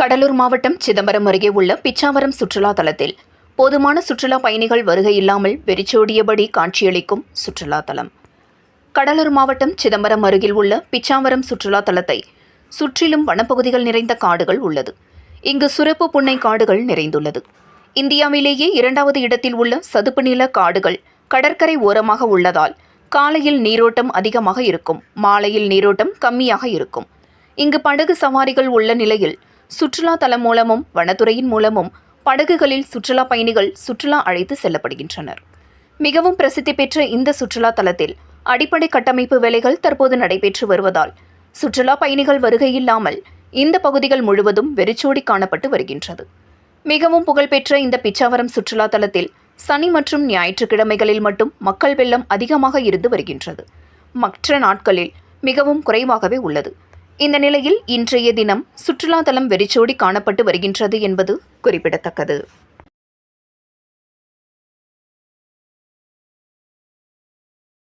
கடலூர் மாவட்டம் சிதம்பரம் அருகே உள்ள பிச்சாவரம் சுற்றுலா தலத்தில் போதுமான சுற்றுலா பயணிகள் வருகை இல்லாமல் வெறிச்சோடியபடி காட்சியளிக்கும் சுற்றுலா தலம். கடலூர் மாவட்டம் சிதம்பரம் அருகில் உள்ள பிச்சாவரம் சுற்றுலா தலத்தை சுற்றிலும் வனப்பகுதிகள் நிறைந்த காடுகள் உள்ளது. இங்கு சுரப்பு புன்னை காடுகள் நிறைந்துள்ளது. இந்தியாவிலேயே இரண்டாவது இடத்தில் உள்ள சதுப்பு நில காடுகள் கடற்கரை ஓரமாக உள்ளதால் காலையில் நீரோட்டம் அதிகமாக இருக்கும் மாலையில் நீரோட்டம் கம்மியாக இருக்கும். இங்கு படகு சவாரிகள் உள்ள நிலையில் சுற்றுலா தலம் மூலமும் வனத்துறையின் மூலமும் படகுகளில் சுற்றுலா பயணிகள் சுற்றுலா அழைத்து செல்லப்படுகின்றனர். மிகவும் பிரசித்தி பெற்ற இந்த சுற்றுலா தலத்தில் அடிப்படை கட்டமைப்பு வேலைகள் தற்போது நடைபெற்று வருவதால் சுற்றுலா பயணிகள் வருகை இல்லாமல் இந்த பகுதிகள் முழுவதும் வெறிச்சோடி காணப்பட்டு வருகின்றது. மிகவும் புகழ்பெற்ற இந்த பிச்சாவரம் சுற்றுலா தலத்தில் சனி மற்றும் ஞாயிற்றுக்கிழமைகளில் மட்டும் மக்கள் வெள்ளம் அதிகமாக இருந்து வருகின்றது. மற்ற நாட்களில் மிகவும் குறைவாகவே உள்ளது. இந்த நிலையில் இன்றைய தினம் சுற்றுலா தலம் வெறிச்சோடி காணப்பட்டு வருகின்றது என்பது குறிப்பிடத்தக்கது.